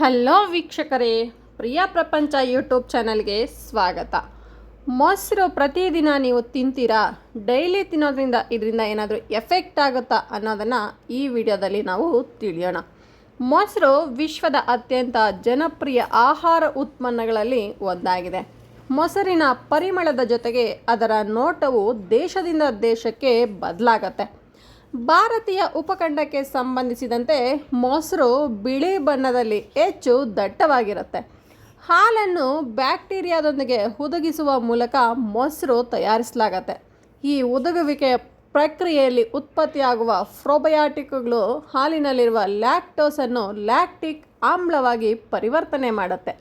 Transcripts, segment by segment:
Hello ವೀಕ್ಷಕರೇ, ಪ್ರಿಯ ಪ್ರಪಂಚ YouTube ಚಾನಲ್ಗೆ ಸ್ವಾಗತ. ಮೊಸರು ಪ್ರತಿದಿನ ನೀವು ತಿಂತೀರಾ, ಡೈಲಿ ತಿನ್ನೋದ್ರಿಂದ ಇದರಿಂದ ಏನಾದರೂ ಎಫೆಕ್ಟ್ ಆಗುತ್ತಾ ಅನ್ನೋದನ್ನು ಈ ವಿಡಿಯೋದಲ್ಲಿ ನಾವು ತಿಳಿಯೋಣ. ಮೊಸರು ವಿಶ್ವದ ಅತ್ಯಂತ ಜನಪ್ರಿಯ ಆಹಾರ ಉತ್ಪನ್ನಗಳಲ್ಲಿ ಒಂದಾಗಿದೆ. ಮೊಸರಿನ ಪರಿಮಳದ ಜೊತೆಗೆ ಅದರ ನೋಟವು ದೇಶದಿಂದ ದೇಶಕ್ಕೆ ಬದಲಾಗತ್ತೆ. ಭಾರತೀಯ ಉಪಖಂಡಕ್ಕೆ ಸಂಬಂಧಿಸಿದಂತೆ ಮೊಸರು ಬಿಳಿ ಬಣ್ಣದಲ್ಲಿ ಹೆಚ್ಚು ದಟ್ಟವಾಗಿರುತ್ತೆ. ಹಾಲನ್ನು ಬ್ಯಾಕ್ಟೀರಿಯಾದೊಂದಿಗೆ ಹುದುಗಿಸುವ ಮೂಲಕ ಮೊಸರು ತಯಾರಿಸಲಾಗತ್ತೆ. ಈ ಉದುಗುವಿಕೆಯ ಪ್ರಕ್ರಿಯೆಯಲ್ಲಿ ಉತ್ಪತ್ತಿಯಾಗುವ ಫ್ರೋಬಯಾಟಿಕ್ಗಳು ಹಾಲಿನಲ್ಲಿರುವ ಲ್ಯಾಕ್ಟೋಸನ್ನು ಲ್ಯಾಕ್ಟಿಕ್ ಆಮ್ಲವಾಗಿ ಪರಿವರ್ತನೆ ಮಾಡುತ್ತೆ.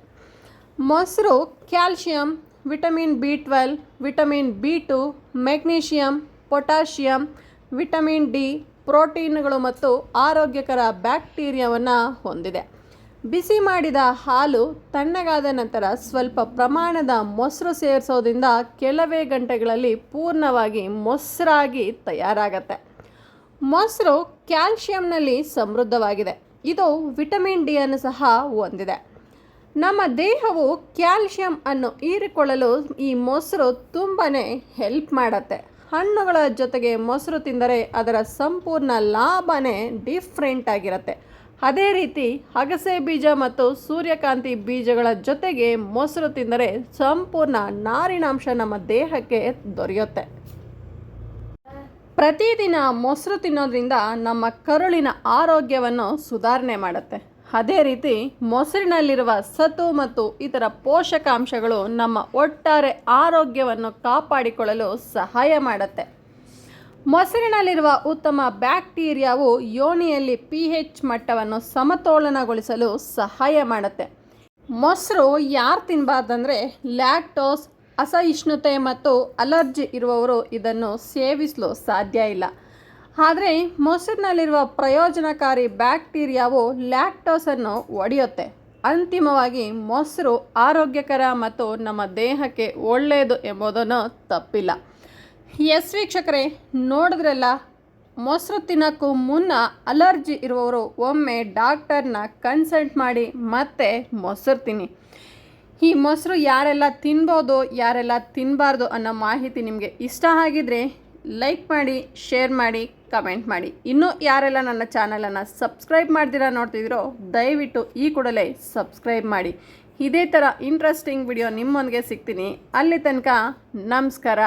ಮೊಸರು calcium, vitamin B twelve, vitamin B two, magnesium, potassium vitamin D, ಪ್ರೋಟೀನ್ಗಳು ಮತ್ತು ಆರೋಗ್ಯಕರ ಬ್ಯಾಕ್ಟೀರಿಯಾವನ್ನು ಹೊಂದಿದೆ. ಬಿಸಿ ಮಾಡಿದ ಹಾಲು ತಣ್ಣಗಾದ ನಂತರ ಸ್ವಲ್ಪ ಪ್ರಮಾಣದ ಮೊಸರು ಸೇರಿಸೋದ್ರಿಂದ ಕೆಲವೇ ಗಂಟೆಗಳಲ್ಲಿ ಪೂರ್ಣವಾಗಿ ಮೊಸರಾಗಿ ತಯಾರಾಗತ್ತೆ. ಮೊಸರು ಕ್ಯಾಲ್ಶಿಯಂನಲ್ಲಿ ಸಮೃದ್ಧವಾಗಿದೆ. ಇದು ವಿಟಮಿನ್ ಡಿಯನ್ನು ಸಹ ಹೊಂದಿದೆ. ನಮ್ಮ ದೇಹವು ಕ್ಯಾಲ್ಶಿಯಂ ಅನ್ನು ಹೀರಿಕೊಳ್ಳಲು ಈ ಮೊಸರು ತುಂಬಾ ಹೆಲ್ಪ್ ಮಾಡುತ್ತೆ. ಹಣ್ಣುಗಳ ಜೊತೆಗೆ ಮೊಸರು ತಿಂದರೆ ಅದರ ಸಂಪೂರ್ಣ ಲಾಭನೇ ಡಿಫ್ರೆಂಟ್ ಆಗಿರುತ್ತೆ. ಅದೇ ರೀತಿ ಅಗಸೆ ಬೀಜ ಮತ್ತು ಸೂರ್ಯಕಾಂತಿ ಬೀಜಗಳ ಜೊತೆಗೆ ಮೊಸರು ತಿಂದರೆ ಸಂಪೂರ್ಣ ನಾರಿನಾಂಶ ನಮ್ಮ ದೇಹಕ್ಕೆ ದೊರೆಯುತ್ತೆ. ಪ್ರತಿದಿನ ಮೊಸರು ತಿನ್ನೋದ್ರಿಂದ ನಮ್ಮ ಕರುಳಿನ ಆರೋಗ್ಯವನ್ನು ಸುಧಾರಣೆ ಮಾಡುತ್ತೆ. ಅದೇ ರೀತಿ ಮೊಸರಿನಲ್ಲಿರುವ ಸತು ಮತ್ತು ಇತರ ಪೋಷಕಾಂಶಗಳು ನಮ್ಮ ಒಟ್ಟಾರೆ ಆರೋಗ್ಯವನ್ನು ಕಾಪಾಡಿಕೊಳ್ಳಲು ಸಹಾಯ ಮಾಡುತ್ತೆ. ಮೊಸರಿನಲ್ಲಿರುವ ಉತ್ತಮ ಬ್ಯಾಕ್ಟೀರಿಯಾವು ಯೋನಿಯಲ್ಲಿ ಪಿ ಹೆಚ್ ಮಟ್ಟವನ್ನು ಸಮತೋಲನಗೊಳಿಸಲು ಸಹಾಯ ಮಾಡುತ್ತೆ. ಮೊಸರು ಯಾರು ತಿನ್ನಬಾರ್ದಂದರೆ ಲ್ಯಾಕ್ಟೋಸ್, ಅಸಹಿಷ್ಣುತೆ ಮತ್ತು ಅಲರ್ಜಿ ಇರುವವರು ಇದನ್ನು ಸೇವಿಸಲು ಸಾಧ್ಯ ಇಲ್ಲ. ಆದರೆ ಮೊಸರಿನಲ್ಲಿರುವ ಪ್ರಯೋಜನಕಾರಿ ಬ್ಯಾಕ್ಟೀರಿಯಾವು ಲ್ಯಾಕ್ಟೋಸನ್ನು ಒಡೆಯುತ್ತೆ. ಅಂತಿಮವಾಗಿ ಮೊಸರು ಆರೋಗ್ಯಕರ ಮತ್ತು ನಮ್ಮ ದೇಹಕ್ಕೆ ಒಳ್ಳೆಯದು ಎಂಬುದನ್ನು ತಪ್ಪಿಲ್ಲ. ಎಸ್ ವೀಕ್ಷಕರೇ, ನೋಡಿದ್ರಲ್ಲ, ಮೊಸರು ತಿನ್ನೋಕ್ಕೂ ಮುನ್ನ ಅಲರ್ಜಿ ಇರುವವರು ಒಮ್ಮೆ ಡಾಕ್ಟರ್ನ ಕನ್ಸಲ್ಟ್ ಮಾಡಿ ಮತ್ತೆ ಮೊಸರು ತಿನ್ನಿ. ಈ ಮೊಸರು ಯಾರೆಲ್ಲ ತಿನ್ಬೋದು, ಯಾರೆಲ್ಲ ತಿನ್ನಬಾರ್ದು ಅನ್ನೋ ಮಾಹಿತಿ ನಿಮಗೆ ಇಷ್ಟ ಆಗಿದ್ರೆ ಲೈಕ್ ಮಾಡಿ, ಶೇರ್ ಮಾಡಿ ಕಮೆಂಟ್ ಮಾಡಿ. ಇನ್ನೂ ಯಾರೆಲ್ಲ ನನ್ನ ಚಾನಲನ್ನು ಸಬ್ಸ್ಕ್ರೈಬ್ ಮಾಡ್ದಿರಾ ನೋಡ್ತಿದ್ದೀರೋ ದಯವಿಟ್ಟು ಈ ಕೂಡಲೇ ಸಬ್ಸ್ಕ್ರೈಬ್ ಮಾಡಿ. ಇದೇ ಥರ ಇಂಟ್ರೆಸ್ಟಿಂಗ್ ವಿಡಿಯೋ ನಿಮ್ಮೊಂದಿಗೆ ಸಿಗ್ತೀನಿ. ಅಲ್ಲಿ ತನಕ ನಮಸ್ಕಾರ.